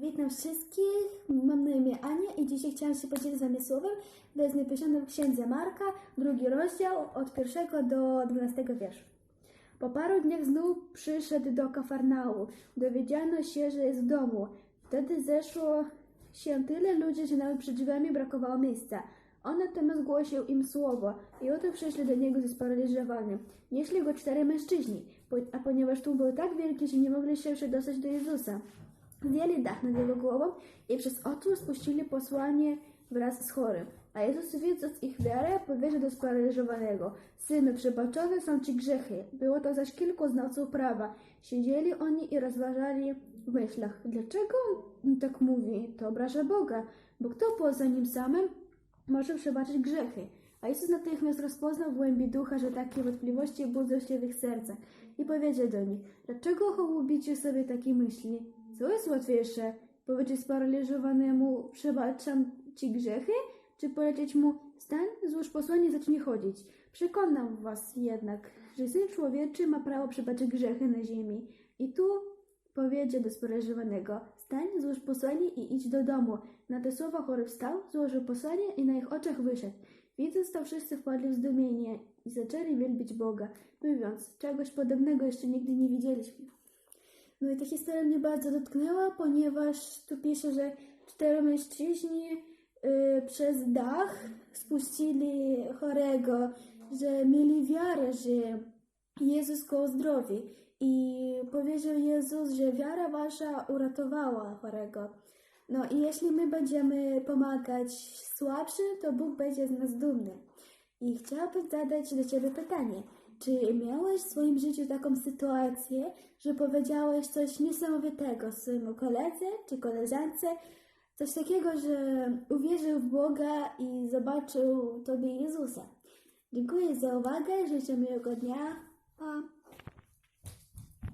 Witam wszystkich, mam na imię Ania i dzisiaj chciałam się podzielić z wami słowem, to jest napisane w Księdze Marka, drugi rozdział, od pierwszego do dwunastego wiersza. Po paru dniach znów przyszedł do Kafarnału. Dowiedziano się, że jest w domu. Wtedy zeszło się tyle ludzi, że nawet przed drzwiami brakowało miejsca. On natomiast głosił im słowo i oto przyszli do niego ze sparaliżowanym. Nieśli go cztery mężczyźni, a ponieważ tłum był tak wielki, że nie mogli się przedostać do Jezusa. Zdjęli dach nad jego głową i przez otwór spuścili posłanie wraz z chorym. A Jezus, widząc ich wiarę, powiedział do sparaliżowanego: Synu, przebaczone są ci grzechy. Było to zaś kilku znawców prawa. Siedzieli oni i rozważali w myślach: Dlaczego on tak mówi? To obraża Boga, bo kto poza nim samym może przebaczyć grzechy? A Jezus natychmiast rozpoznał w głębi ducha, że takie wątpliwości budzą się w ich sercach i powiedział do nich: Dlaczego hołubicie sobie takie myśli? Co jest łatwiejsze? Powiedzieć sparaliżowanemu, przebaczam ci grzechy? Czy polecieć mu, stań, złóż posłanie i zacznij chodzić? Przekonam was jednak, że Syn Człowieczy ma prawo przebaczyć grzechy na ziemi. I tu powiedział do sparaliżowanego, stań, złóż posłanie i idź do domu. Na te słowa chory wstał, złożył posłanie i na ich oczach wyszedł. Widząc to wszyscy wpadli w zdumienie i zaczęli wielbić Boga, mówiąc, czegoś podobnego jeszcze nigdy nie widzieliśmy. No i ta historia mnie bardzo dotknęła, ponieważ tu pisze, że cztery mężczyźni y, przez dach spuścili chorego, że mieli wiarę, że Jezus go uzdrowi. I powiedział Jezus, że wiara wasza uratowała chorego. No i jeśli my będziemy pomagać słabszym, to Bóg będzie z nas dumny. I chciałabym zadać do Ciebie pytanie. Czy miałeś w swoim życiu taką sytuację, że powiedziałeś coś niesamowitego swojemu koledze czy koleżance, coś takiego, że uwierzył w Boga i zobaczył Tobie Jezusa? Dziękuję za uwagę, życzę miłego dnia. Pa!